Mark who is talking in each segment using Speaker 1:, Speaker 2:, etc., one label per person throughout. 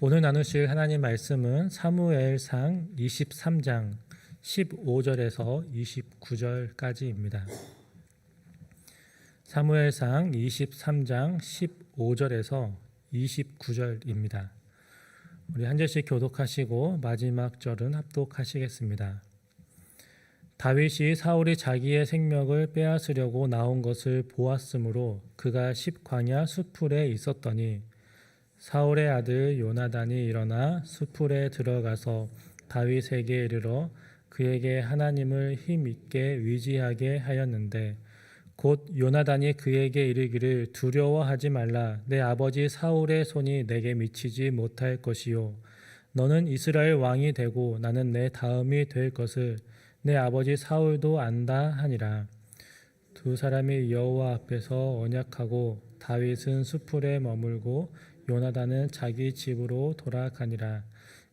Speaker 1: 오늘 나누실 하나님 말씀은 사무엘상 23장 15절에서 29절까지입니다. 사무엘상 23장 15절에서 29절입니다. 우리 한 절씩 교독하시고 마지막 절은 합독하시겠습니다. 다윗이 사울이 자기의 생명을 빼앗으려고 나온 것을 보았으므로 그가 십광야 수풀에 있었더니 사울의 아들 요나단이 일어나 수풀에 들어가서 다윗에게 이르러 그에게 하나님을 힘 있게 위지하게 하였는데 곧 요나단이 그에게 이르기를 두려워하지 말라. 내 아버지 사울의 손이 내게 미치지 못할 것이요. 너는 이스라엘 왕이 되고 나는 내 다음이 될 것을 내 아버지 사울도 안다 하니라. 두 사람이 여호와 앞에서 언약하고 다윗은 수풀에 머물고 요나단은 자기 집으로 돌아가니라.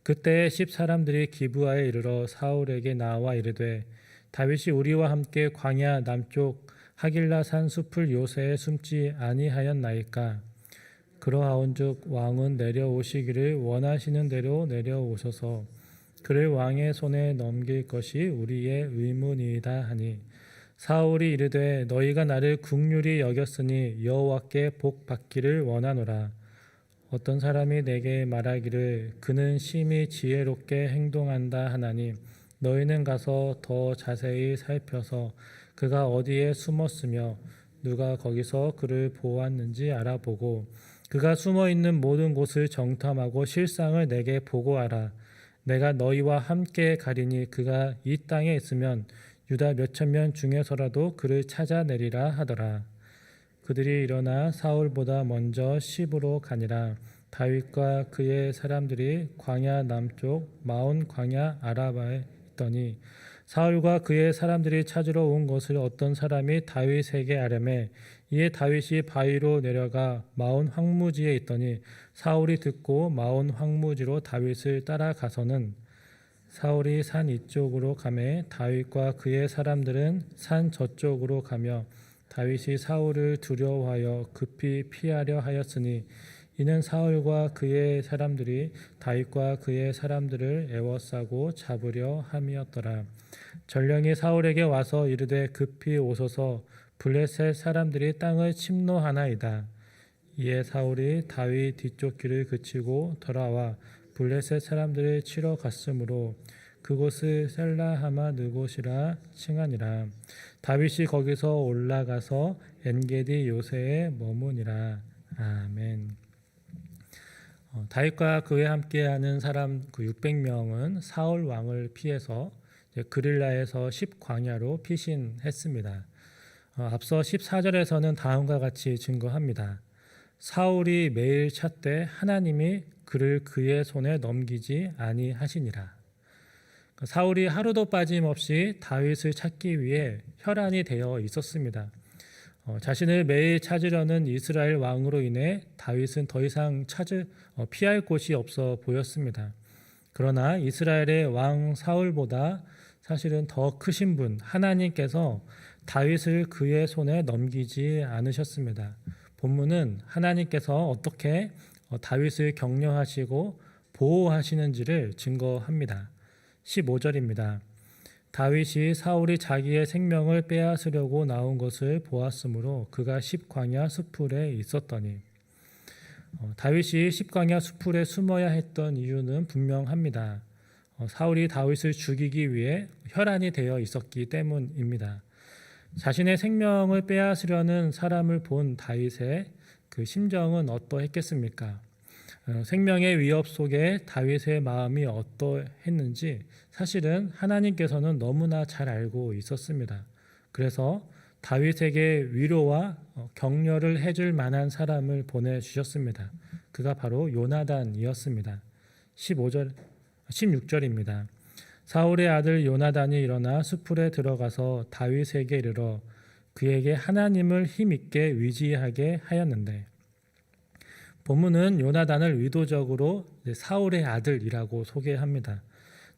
Speaker 1: 그때 십 사람들이 기브아에 이르러 사울에게 나와 이르되 다윗이 우리와 함께 광야 남쪽 하길라 산 숲을 요새에 숨지 아니하였나이까? 그러하온즉 왕은 내려오시기를 원하시는 대로 내려오셔서. 그를 왕의 손에 넘길 것이 우리의 의문이다 하니. 사울이 이르되 너희가 나를 국률이 여겼으니 여호와께 복 받기를 원하노라 어떤 사람이 내게 말하기를 그는 심히 지혜롭게 행동한다 하나니 너희는 가서 더 자세히 살펴서 그가 어디에 숨었으며 누가 거기서 그를 보았는지 알아보고 그가 숨어 있는 모든 곳을 정탐하고 실상을 내게 보고하라. 내가 너희와 함께 가리니 그가 이 땅에 있으면 유다 몇천 명 중에서라도 그를 찾아내리라 하더라 그들이 일어나 사울보다 먼저 시부로 가니라. 다윗과 그의 사람들이 광야 남쪽 마온 광야 아라바에 있더니 사울과 그의 사람들이 찾으러 온 것을 어떤 사람이 다윗에게 아뢰매 이에 다윗이 바위로 내려가 마온 황무지에 있더니 사울이 듣고 마온 황무지로 다윗을 따라가서는 사울이 산 이쪽으로 가매 다윗과 그의 사람들은 산 저쪽으로 가며 다윗이 사울을 두려워하여 급히 피하려 하였으니 이는 사울과 그의 사람들이 다윗과 그의 사람들을 애워싸고 잡으려 함이었더라. 전령이 사울에게 와서 이르되 급히 오소서 블레셋 사람들이 땅을 침노하나이다. 이에 사울이 다윗 뒤쪽 길을 그치고 돌아와 블레셋 사람들을 치러 갔으므로 그곳을 셀라하마 느곳이라 칭하니라. 다윗이 거기서 올라가서 엔게디 요새에 머무니라. 아멘. 어, 다윗과 그에 함께하는 사람 그 600명은 사울 왕을 피해서 그릴라에서 10광야로 피신했습니다. 어, 앞서 14절에서는 다음과 같이 증거합니다. 사울이 매일 찾되 하나님이 그를 그의 손에 넘기지 아니하시니라. 그 사울이 하루도 빠짐없이 다윗을 찾기 위해 혈안이 되어 있었습니다. 어, 자신을 매일 찾으려는 이스라엘 왕으로 인해 다윗은 더 이상 찾을 어, 피할 곳이 없어 보였습니다. 그러나 이스라엘의 왕 사울보다 사실은 더 크신 분 하나님께서 다윗을 그의 손에 넘기지 않으셨습니다. 본문은 하나님께서 어떻게 어, 다윗을 격려하시고 보호하시는지를 증거합니다. 15절입니다. 다윗이 사울이 자기의 생명을 빼앗으려고 나온 것을 보았으므로 그가 십광야 수풀에 있었더니 어, 다윗이 십광야 수풀에 숨어야 했던 이유는 분명합니다. 어, 사울이 다윗을 죽이기 위해 혈안이 되어 있었기 때문입니다. 자신의 생명을 빼앗으려는 사람을 본 다윗의 그 심정은 어떠했겠습니까? 어, 생명의 위협 속에 다윗의 마음이 어떠했는지 사실은 하나님께서는 너무나 잘 알고 있었습니다. 그래서 다윗에게 위로와 어, 격려를 해줄 만한 사람을 보내주셨습니다. 그가 바로 요나단이었습니다. 15절, 16절입니다. 사울의 아들 요나단이 일어나 수풀에 들어가서 다윗에게 이르러 그에게 하나님을 힘있게 위지하게 하였는데 본문은 요나단을 의도적으로 사울의 아들이라고 소개합니다.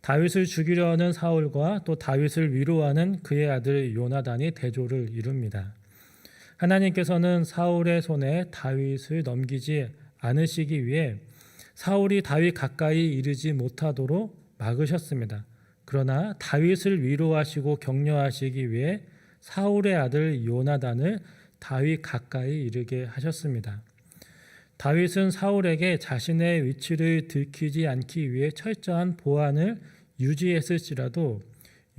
Speaker 1: 다윗을 죽이려는 사울과 또 다윗을 위로하는 그의 아들 요나단이 대조를 이룹니다. 하나님께서는 사울의 손에 다윗을 넘기지 않으시기 위해 사울이 다윗 가까이 이르지 못하도록 막으셨습니다. 그러나 다윗을 위로하시고 격려하시기 위해 사울의 아들 요나단을 다윗 가까이 이르게 하셨습니다. 다윗은 사울에게 자신의 위치를 들키지 않기 위해 철저한 보안을 유지했을지라도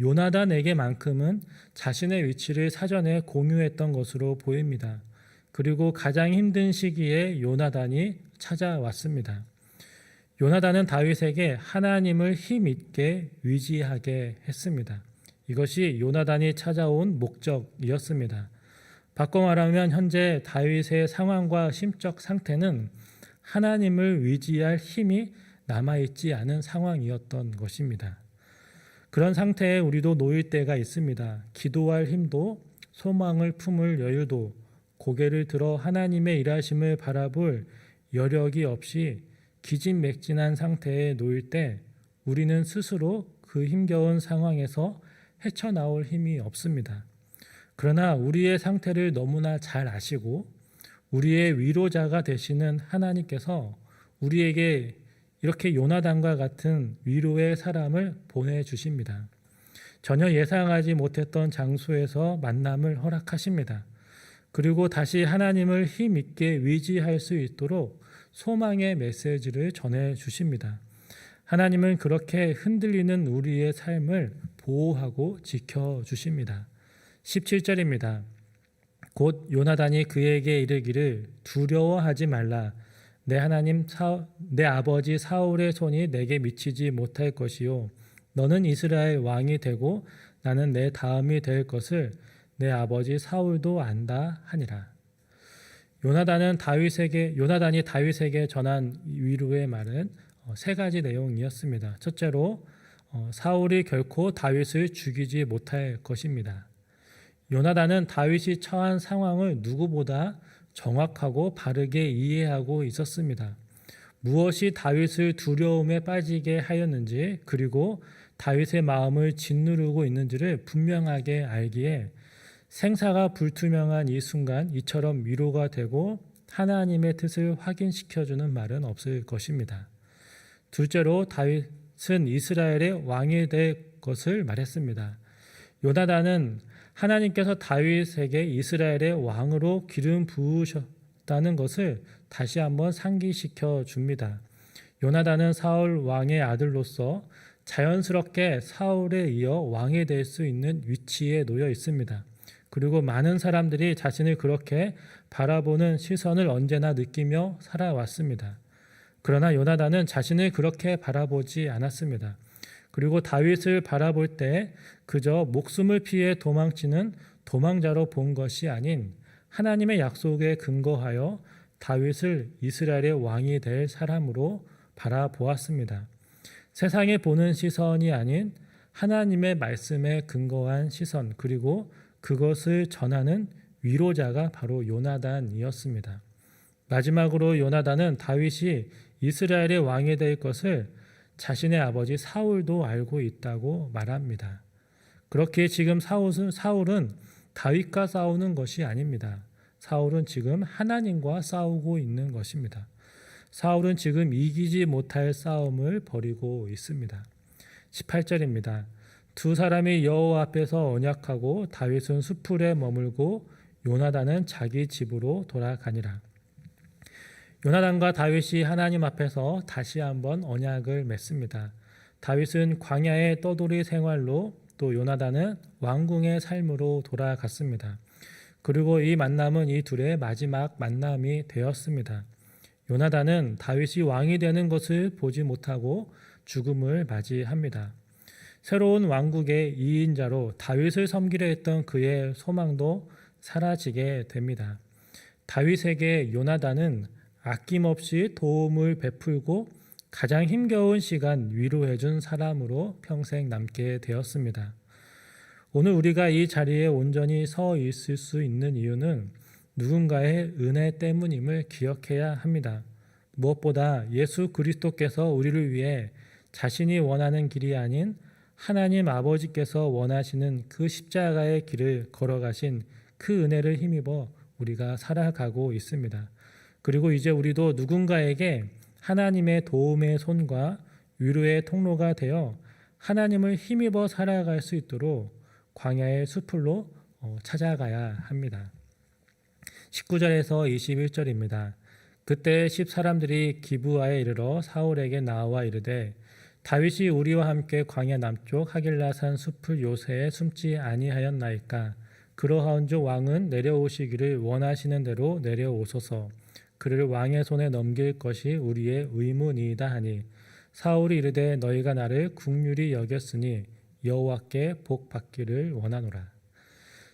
Speaker 1: 요나단에게만큼은 자신의 위치를 사전에 공유했던 것으로 보입니다. 그리고 가장 힘든 시기에 요나단이 찾아왔습니다. 요나단은 다윗에게 하나님을 힘있게 위지하게 했습니다. 이것이 요나단이 찾아온 목적이었습니다. 바꿔 말하면 현재 다윗의 상황과 심적 상태는 하나님을 위지할 힘이 남아있지 않은 상황이었던 것입니다. 그런 상태에 우리도 놓일 때가 있습니다. 기도할 힘도 소망을 품을 여유도 고개를 들어 하나님의 일하심을 바라볼 여력이 없이 기진맥진한 상태에 놓일 때 우리는 스스로 그 힘겨운 상황에서 헤쳐나올 힘이 없습니다. 그러나 우리의 상태를 너무나 잘 아시고 우리의 위로자가 되시는 하나님께서 우리에게 이렇게 요나단과 같은 위로의 사람을 보내주십니다. 전혀 예상하지 못했던 장소에서 만남을 허락하십니다. 그리고 다시 하나님을 힘있게 위지할 수 있도록 소망의 메시지를 전해 주십니다. 하나님은 그렇게 흔들리는 우리의 삶을 보호하고 지켜 주십니다. 17절입니다. 곧 요나단이 그에게 이르기를 두려워하지 말라 내 하나님 사, 내 아버지 사울의 손이 내게 미치지 못할 것이요 너는 이스라엘 왕이 되고 나는 내 다음이 될 것을 내 아버지 사울도 안다 하니라. 요나단은 다윗에게 요나단이 다윗에게 전한 위로의 말은 어, 세 가지 내용이었습니다. 첫째로 어, 사울이 결코 다윗을 죽이지 못할 것입니다. 요나단은 다윗이 처한 상황을 누구보다 정확하고 바르게 이해하고 있었습니다. 무엇이 다윗을 두려움에 빠지게 하였는지 그리고 다윗의 마음을 짓누르고 있는지를 분명하게 알기에 생사가 불투명한 이 순간 이처럼 위로가 되고 하나님의 뜻을 확인시켜주는 말은 없을 것입니다. 둘째로 다윗은 이스라엘의 왕이 될 것을 말했습니다. 요나단은 하나님께서 다윗에게 이스라엘의 왕으로 기름 부으셨다는 것을 다시 한번 상기시켜 줍니다. 요나단은 사울 왕의 아들로서 자연스럽게 사울에 이어 왕이 될 수 있는 위치에 놓여 있습니다. 그리고 많은 사람들이 자신을 그렇게 바라보는 시선을 언제나 느끼며 살아왔습니다. 그러나 요나단은 자신을 그렇게 바라보지 않았습니다. 그리고 다윗을 바라볼 때 그저 목숨을 피해 도망치는 도망자로 본 것이 아닌 하나님의 약속에 근거하여 다윗을 이스라엘의 왕이 될 사람으로 바라보았습니다. 세상에 보는 시선이 아닌 하나님의 말씀에 근거한 시선 그리고 그것을 전하는 위로자가 바로 요나단이었습니다. 마지막으로 요나단은 다윗이 이스라엘의 왕이 될 것을 자신의 아버지 사울도 알고 있다고 말합니다. 그렇게 지금 사울은, 사울은 다윗과 싸우는 것이 아닙니다. 사울은 지금 하나님과 싸우고 있는 것입니다. 사울은 지금 이기지 못할 싸움을 벌이고 있습니다. 18절입니다. 두 사람이 여호와 앞에서 언약하고 다윗은 수풀에 머물고 요나단은 자기 집으로 돌아가니라. 요나단과 다윗이 하나님 앞에서 다시 한번 언약을 맺습니다. 다윗은 광야의 떠돌이 생활로 또 요나단은 왕궁의 삶으로 돌아갔습니다. 그리고 이 만남은 이 둘의 마지막 만남이 되었습니다. 요나단은 다윗이 왕이 되는 것을 보지 못하고 죽음을 맞이합니다. 새로운 왕국의 2인자로 다윗을 섬기려 했던 그의 소망도 사라지게 됩니다. 다윗에게 요나단은 아낌없이 도움을 베풀고 가장 힘겨운 시간 위로해준 사람으로 평생 남게 되었습니다. 오늘 우리가 이 자리에 온전히 서 있을 수 있는 이유는 누군가의 은혜 때문임을 기억해야 합니다. 무엇보다 예수 그리스도께서 우리를 위해 자신이 원하는 길이 아닌 하나님 아버지께서 원하시는 그 십자가의 길을 걸어가신 그 은혜를 힘입어 우리가 살아가고 있습니다. 그리고 이제 우리도 누군가에게 하나님의 도움의 손과 위로의 통로가 되어 하나님을 힘입어 살아갈 수 있도록 광야의 숲으로 어, 찾아가야 합니다. 19절에서 21절입니다. 그때 십 사람들이 기부아에 이르러 사울에게 나와 이르되 다윗이 우리와 함께 광야 남쪽 하길라산 숲을 요새에 숨지 아니하였나이까 그러하온즉 왕은 내려오시기를 원하시는 대로 내려오소서 그를 왕의 손에 넘길 것이 우리의 의무니이다 하니 사울이 이르되 너희가 나를 국률이 여겼으니 여호와께 복 받기를 원하노라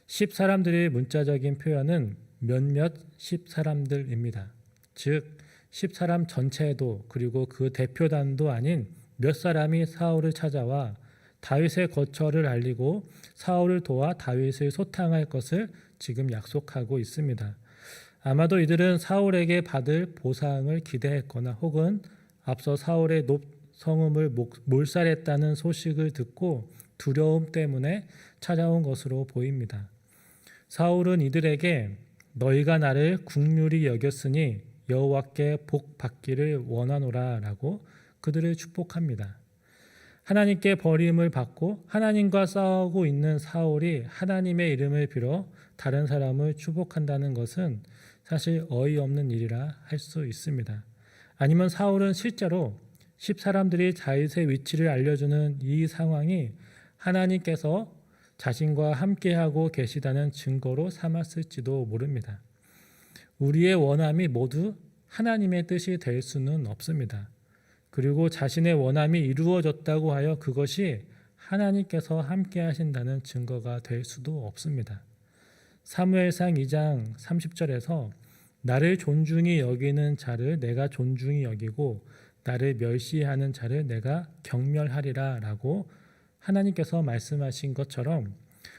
Speaker 1: 십 사람들의 문자적인 표현은 몇몇 십 사람들입니다. 즉, 십 사람 전체도 그리고 그 대표단도 아닌 몇 사람이 사울을 찾아와 다윗의 거처를 알리고 사울을 도와 다윗을 소탕할 것을 지금 약속하고 있습니다. 아마도 이들은 사울에게 받을 보상을 기대했거나 혹은 앞서 사울의 높 성음을 목- 몰살했다는 소식을 듣고 두려움 때문에 찾아온 것으로 보입니다. 사울은 이들에게 너희가 나를 국률이 여겼으니 여호와께 복 받기를 원하노라라고 그들을 축복합니다. 하나님께 버림을 받고 하나님과 싸우고 있는 사울이 하나님의 이름을 빌어 다른 사람을 축복한다는 것은 사실 어이없는 일이라 할 수 있습니다. 아니면 사울은 실제로 십 사람들이 다윗의 위치를 알려주는 이 상황이 하나님께서 자신과 함께하고 계시다는 증거로 삼았을지도 모릅니다. 우리의 원함이 모두 하나님의 뜻이 될 수는 없습니다. 그리고 자신의 원함이 이루어졌다고 하여 그것이 하나님께서 함께 하신다는 증거가 될 수도 없습니다. 사무엘상 2장 30절에서 나를 존중히 여기는 자를 내가 존중히 여기고 나를 멸시하는 자를 내가 경멸하리라라고 하나님께서 말씀하신 것처럼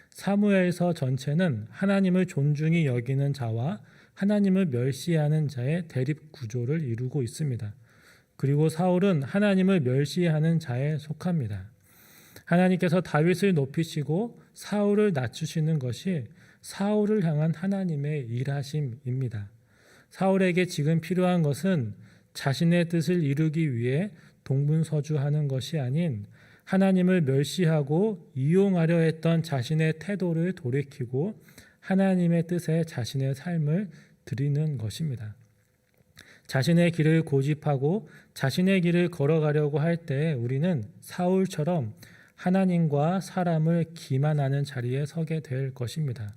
Speaker 1: 사무엘서 전체는 하나님을 존중히 여기는 자와 하나님을 멸시하는 자의 대립 구조를 이루고 있습니다. 그리고 사울은 하나님을 멸시하는 자에 속합니다. 하나님께서 다윗을 높이시고 사울을 낮추시는 것이 사울을 향한 하나님의 일하심입니다. 사울에게 지금 필요한 것은 자신의 뜻을 이루기 위해 동분서주하는 것이 아닌 하나님을 멸시하고 이용하려 했던 자신의 태도를 돌이키고 하나님의 뜻에 자신의 삶을 드리는 것입니다. 자신의 길을 고집하고 자신의 길을 걸어가려고 할 때 우리는 사울처럼 하나님과 사람을 기만하는 자리에 서게 될 것입니다.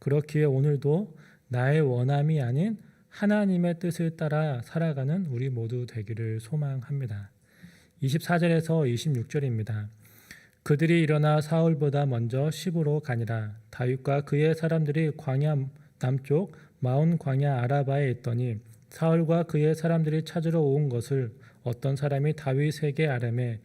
Speaker 1: 그렇기에 오늘도 나의 원함이 아닌 하나님의 뜻을 따라 살아가는 우리 모두 되기를 소망합니다. 24절에서 26절입니다. 그들이 일어나 사울보다 먼저 시부로 가니라 다윗과 그의 사람들이 광야 남쪽 마온 광야 아라바에 있더니 사울과 그의 사람들이 찾으러 온 것을 어떤 사람이 다윗에게 아뢰매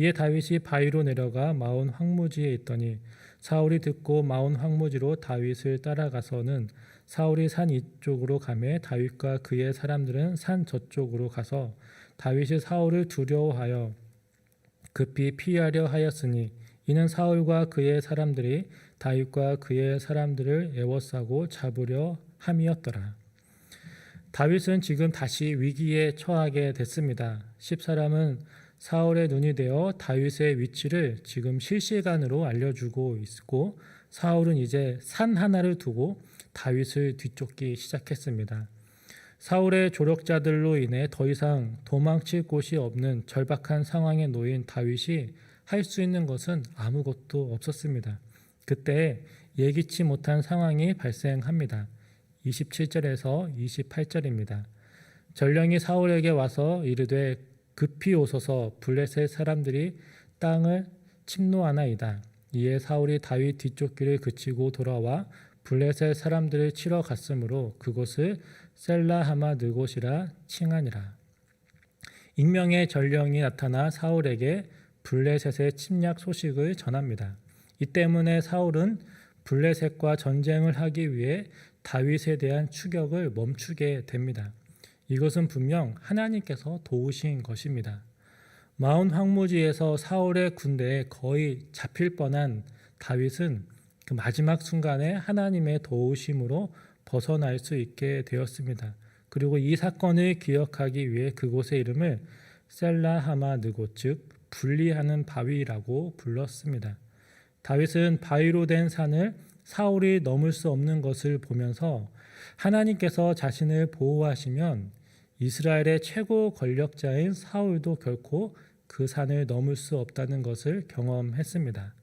Speaker 1: 이에 다윗이 바위로 내려가 마온 황무지에 있더니 사울이 듣고 마온 황무지로 다윗을 따라가서는 사울이 산 이쪽으로 가매 다윗과 그의 사람들은 산 저쪽으로 가서 다윗이 사울을 두려워하여 급히 피하려 하였으니 이는 사울과 그의 사람들이 다윗과 그의 사람들을 애워싸고 잡으려 함이었더라. 다윗은 지금 다시 위기에 처하게 됐습니다. 십 사람은 사울의 눈이 되어 다윗의 위치를 지금 실시간으로 알려주고 있고 사울은 이제 산 하나를 두고 다윗을 뒤쫓기 시작했습니다. 사울의 조력자들로 인해 더 이상 도망칠 곳이 없는 절박한 상황에 놓인 다윗이 할 수 있는 것은 아무것도 없었습니다. 그때 예기치 못한 상황이 발생합니다. 27절에서 28절입니다. 전령이 사울에게 와서 이르되 급히 오소서 블레셋 사람들이 땅을 침노하나이다. 이에 사울이 다윗 뒤쫓기를 그치고 돌아와 블레셋 사람들을 치러 갔으므로 그곳을 셀라하마 느곳이라 칭하니라. 익명의 전령이 나타나 사울에게 블레셋의 침략 소식을 전합니다. 이 때문에 사울은 블레셋과 전쟁을 하기 위해 다윗에 대한 추격을 멈추게 됩니다. 이것은 분명 하나님께서 도우신 것입니다. 마온 황무지에서 사울의 군대에 거의 잡힐 뻔한 다윗은 그 마지막 순간에 하나님의 도우심으로 벗어날 수 있게 되었습니다. 그리고 이 사건을 기억하기 위해 그곳의 이름을 셀라하마 느곳 즉 분리하는 바위라고 불렀습니다. 다윗은 바위로 된 산을 사울이 넘을 수 없는 것을 보면서 하나님께서 자신을 보호하시면 이스라엘의 최고 권력자인 사울도 결코 그 산을 넘을 수 없다는 것을 경험했습니다.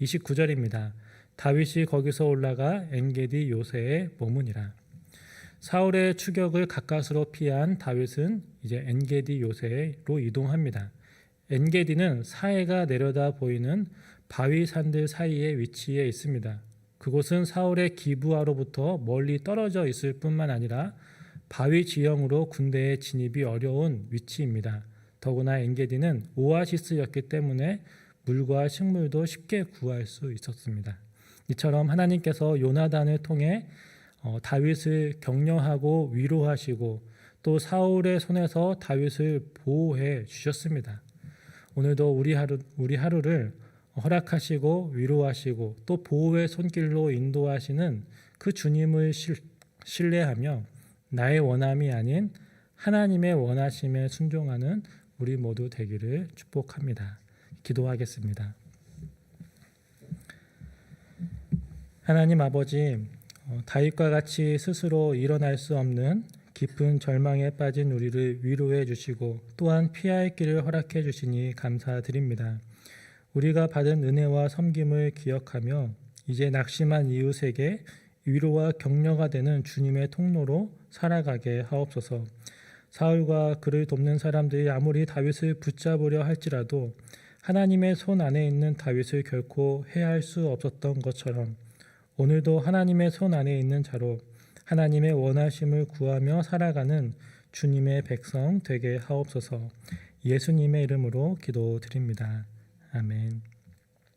Speaker 1: 29절입니다. 다윗이 거기서 올라가 엔게디 요새에 머무니라. 사울의 추격을 가까스로 피한 다윗은 이제 엔게디 요새로 이동합니다. 엔게디는 사해가 내려다 보이는 바위 산들 사이에 위치해 있습니다. 그곳은 사울의 기부하로부터 멀리 떨어져 있을 뿐만 아니라 바위 지형으로 군대의 진입이 어려운 위치입니다. 더구나 엔게디는 오아시스였기 때문에 물과 식물도 쉽게 구할 수 있었습니다. 이처럼 하나님께서 요나단을 통해 어, 다윗을 격려하고 위로하시고 또 사울의 손에서 다윗을 보호해 주셨습니다. 오늘도 우리 하루 우리 하루를 허락하시고 위로하시고 또 보호의 손길로 인도하시는 그 주님을 실, 신뢰하며 나의 원함이 아닌 하나님의 원하심에 순종하는 우리 모두 되기를 축복합니다. 기도하겠습니다. 하나님 아버지 어, 다윗과 같이 스스로 일어날 수 없는 깊은 절망에 빠진 우리를 위로해 주시고 또한 피할 길을 허락해 주시니 감사드립니다. 우리가 받은 은혜와 섬김을 기억하며 이제 낙심한 이웃에게 위로와 격려가 되는 주님의 통로로 살아가게 하옵소서. 사울과 그를 돕는 사람들이 아무리 다윗을 붙잡으려 할지라도 하나님의 손 안에 있는 다윗을 결코 해할 수 없었던 것처럼 오늘도 하나님의 손 안에 있는 자로 하나님의 원하심을 구하며 살아가는 주님의 백성 되게 하옵소서. 예수님의 이름으로 기도드립니다. 아멘.